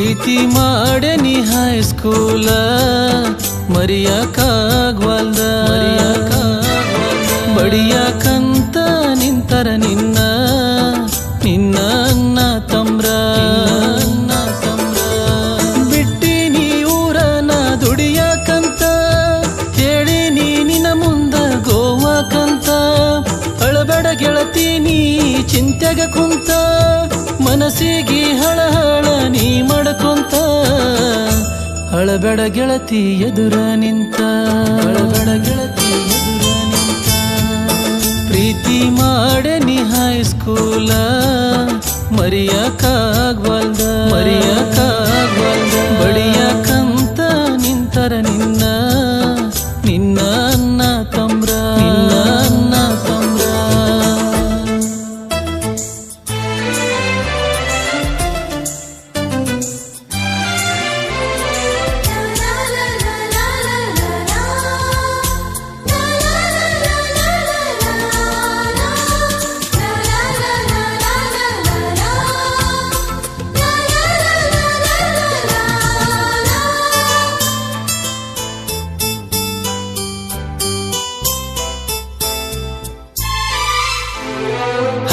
ಪ್ರೀತಿ ಮಾಡನಿ ಹೈಸ್ಕೂಲ ಮರಿಯಾಕಾಗ್ವಲ್ದ ಬಡಿಯಾಕಂತ ನಿಂತರ ನಿನ್ನ ನಿನ್ನ ಅನ್ನ ತಮ್ರ ಬಿಟ್ಟಿ ನೀ ಊರನ ದುಡಿಯಾಕಂತ ಹೇಳಿ ನೀ ನಿನ್ನ ಮುಂದ ಗೋವಾಕಂತ. ಅಳಬೇಡ ಗೆಳತಿ ನೀ ಚಿಂತೆಗ ಕುಂತ ಮನಸ್ಸಿಗೆ ಹಳಹಳ ನೀ ಮಡಕೊಂತ, ಹಳಬೆಡ ಗೆಳತಿ ಎದುರ ನಿಂತ. ಹಳಬೆಡ ಗೆಳತಿ ಎದುರ ನಿಂತ. ಪ್ರೀತಿ ಮಾಡೆ ನೀ ಹೈಸ್ಕೂಲ ಮರಿಯಾಕಾಗ್ವಲ್ದ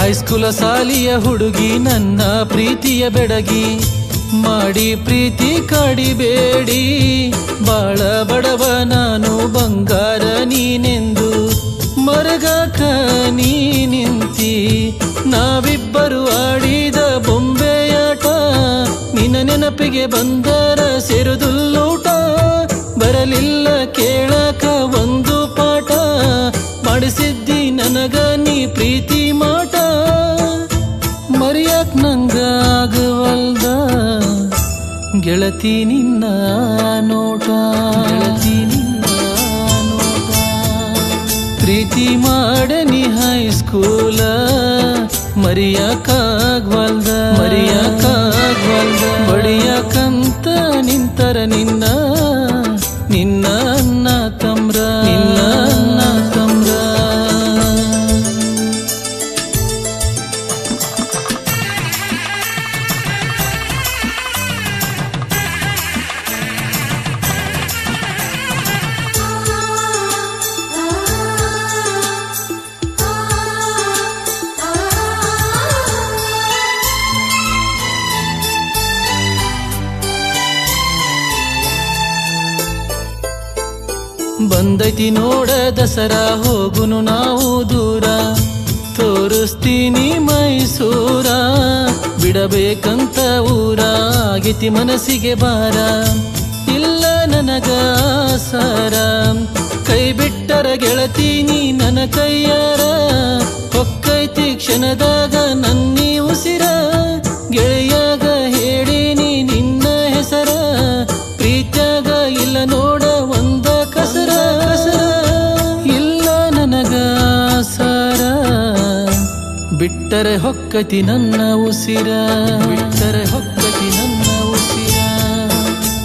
ಹೈಸ್ಕೂಲ ಸಾಲಿಯ ಹುಡುಗಿ, ನನ್ನ ಪ್ರೀತಿಯ ಬೆಡಗಿ. ಮಾಡಿ ಪ್ರೀತಿ ಕಾಡಿಬೇಡಿ, ಬಾಳ ಬಡವ ನಾನು, ಬಂಗಾರ ನೀನೆಂದು. ಮರಗಾಕ ನೀ ನಿಂತಿ, ನಾವಿಬ್ಬರು ಆಡಿದ ಬೊಂಬೆಯಾಟ. ನಿನ್ನ ನೆನಪಿಗೆ ಬಂದರ ಸೇರುದುಲ್ಲೂಟ ಮಾಡಿಸಿದ್ದಿ ನನಗ ನೀ ಪ್ರೀತಿ ಮಾಟ. ಮರೆಯಕ್ ನಂಗ ಆಗವಲ್ದ ಗೆಳತಿ ನಿನ್ನ ನೋಟ. ಗೆಳತಿ ನಿನ್ನ ನೋಟ. ಪ್ರೀತಿ ಮಾಡನಿ ಹೈಸ್ಕೂಲ. ಮರಿಯಾಕಾಗ್ವಲ್ದ ಮರಿಯಾಕಾಗ್ವಲ್ದ ಬಂದೈತಿ ನೋಡ ದಸರಾ, ಹೋಗುನು ನಾವು ದೂರ. ತೋರಿಸ್ತೀನಿ ಮೈಸೂರ, ಬಿಡಬೇಕಂತ ಊರ. ಆಗಿತಿ ಮನಸ್ಸಿಗೆ ಬಾರ ಇಲ್ಲ ನನಗ ಸಾರ. ಕೈ ಬಿಟ್ಟರ ಗೆಳತೀನಿ ನನ್ನ ಕೈಯಾರ. ಹೊಕ್ಕೈತಿ ಕ್ಷಣದಾಗ ನನ್ನಿ ಉಸಿರ ಗೆಳೆಯಾಗ ಬಿಟ್ಟರೆ ಹೊಕ್ಕತಿ ನನ್ನ ಉಸಿರ. ಬಿಟ್ಟರೆ ಹೊಕ್ಕತಿ ನನ್ನ ಉಸಿರ.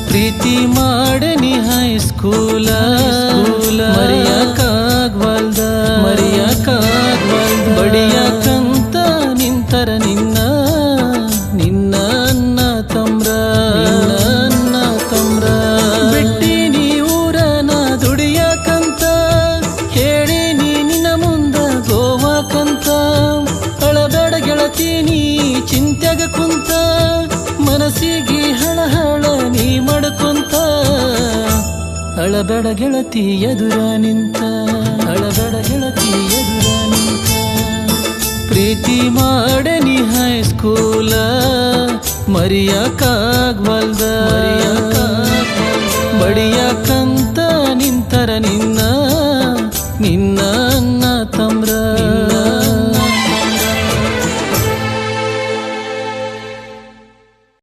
ಪ್ರೀತಿ ಮಾಡನಿ ಹೈಸ್ಕೂಲ ಮರಿಯಾಕಾಗ್ವಲ್ದ ಅಳಬೇಡ ಗೆಳತಿ ಎದುರ ನಿಂತ ಅಳಬೇಡ ಗೆಳತಿ ಎದುರ ನಿಂತ. ಪ್ರೀತಿ ಮಾಡನಿ ಹೈಸ್ಕೂಲ ಮರಿಯಾಕಾಗ್ವಲ್ದ